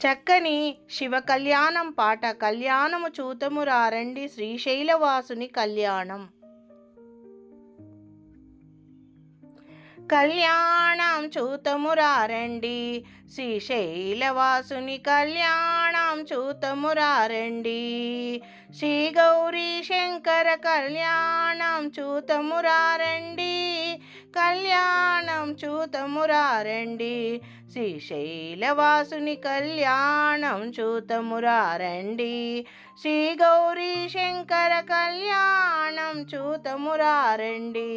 చక్కని శివ కళ్యాణం పాట కళ్యాణము చూతము రారండి శ్రీశైలవాసుని కళ్యాణం. కళ్యాణం చూతము రారండి శ్రీశైలవాసుని కళ్యాణం చూతము రారండి శ్రీ గౌరీ శంకర కళ్యాణం చూతము రారండి కళ్యాణం చూతము రారండి శ్రీశైలవాసుని కళ్యాణం చూతము రారండి శ్రీ గౌరీ శంకర కళ్యాణం చూతము రారండి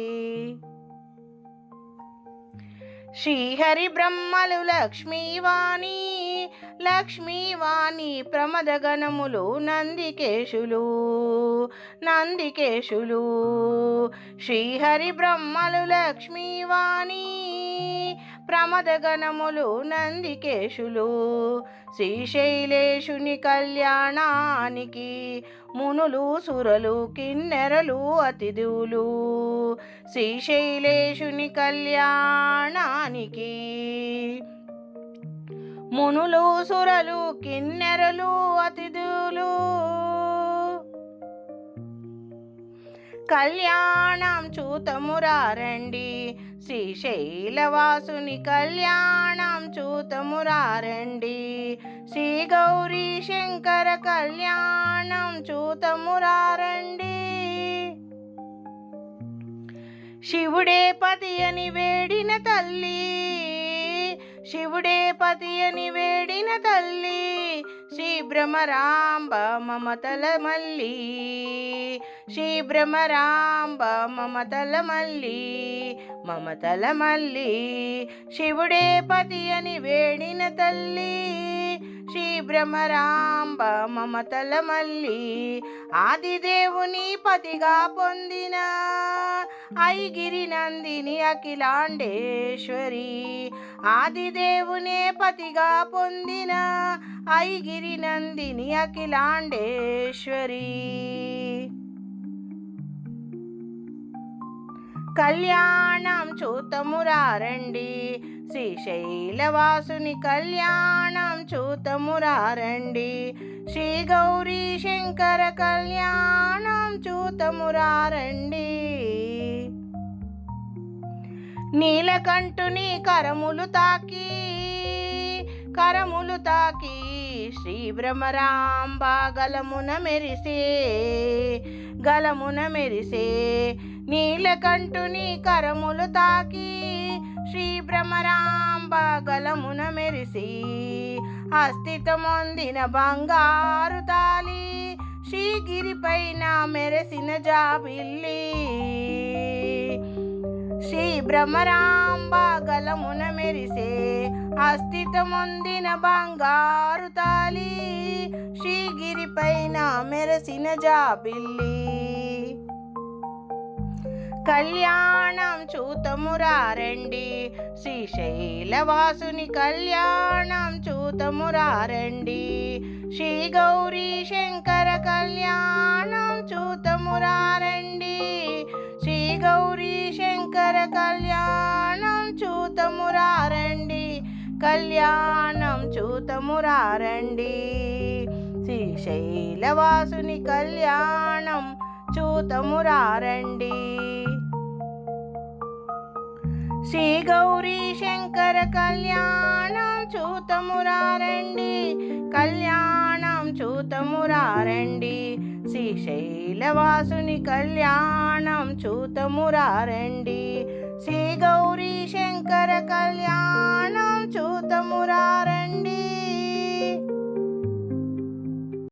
శ్రీహరి బ్రహ్మలు లక్ష్మీవాణి లక్ష్మీవాణి ప్రమదగణములు నందికేశులు నందికేశులు. శ్రీహరి బ్రహ్మలు లక్ష్మీవాణి ప్రమదగణములు నందికేశులు. శ్రీశైలేశుని కళ్యాణానికి మునులు సురలు కిన్నెరలు అతిథులు. శ్రీశైలేశుని కళ్యాణానికి మునులు సురలు కిన్నెరలు అతిథులు. కళ్యాణం చూతమురారండి శ్రీశైలవాసుని కళ్యాణం చూతమురారండి శ్రీ గౌరీ శంకర కళ్యాణం చూతమురారండి శివుడే పతి అని వేడిన తల్లి శివుడే పతి అని వేడిన తల్లి శ్రీ మమతల మల్లి. శ్రీ మమతల మల్లి మమతల మల్లి. శివుడే పతి అని వేడిన తల్లి శ్రీ మమతల మల్లి. ఆదిదేవుని పతిగా పొందిన ఐ నందిని అఖిలాండేశ్వరి ఆదిదేవునే పతిగా పొందిన ఐ నందిని అఖిలాండేశ్వరి. కళ్యాణం చూతమురారండి శ్రీశైలవాసుని కళ్యాణం చూతమురారండి శ్రీ గౌరీ శంకర కళ్యాణం చూతమురారండి నీలకంఠుని కరములు తాకి కరములు తాకి శ్రీ భ్రమరాంబ గలమున మెరిసే గలమున మెరిసే. నీలకంఠుని కరములు తాకి శ్రీ భ్రమరాంబ గలమున మెరిసి. అస్థితమొందిన బంగారు తాలి శ్రీగిరిపైన మెరసిన జాబిల్లి. భ్రమరాంబాగలమున మెరిసే అస్థితమొందిన బంగారు తాలి శ్రీగిరిపైన మెరసిన జాబిల్లి. కళ్యాణం చూతమురారండి శ్రీశైలవాసుని కళ్యాణం చూతమురారండి శ్రీ గౌరీ శంకర కళ్యాణం చూతమురారండి శ్రీ గౌరీ కళ్యాణం చూతమురారండి కళ్యాణం చూతమురారండి శ్రీశైలవాసుని కళ్యాణం చూతమురారండి శ్రీ గౌరీ శంకర కళ్యాణం చూతమురారండి కళ్యాణం చూతమురారండి. శ్రీశైలవాసుని కళ్యాణం చూతమురారండి. శ్రీ గౌరీ శంకర కళ్యాణం చూతము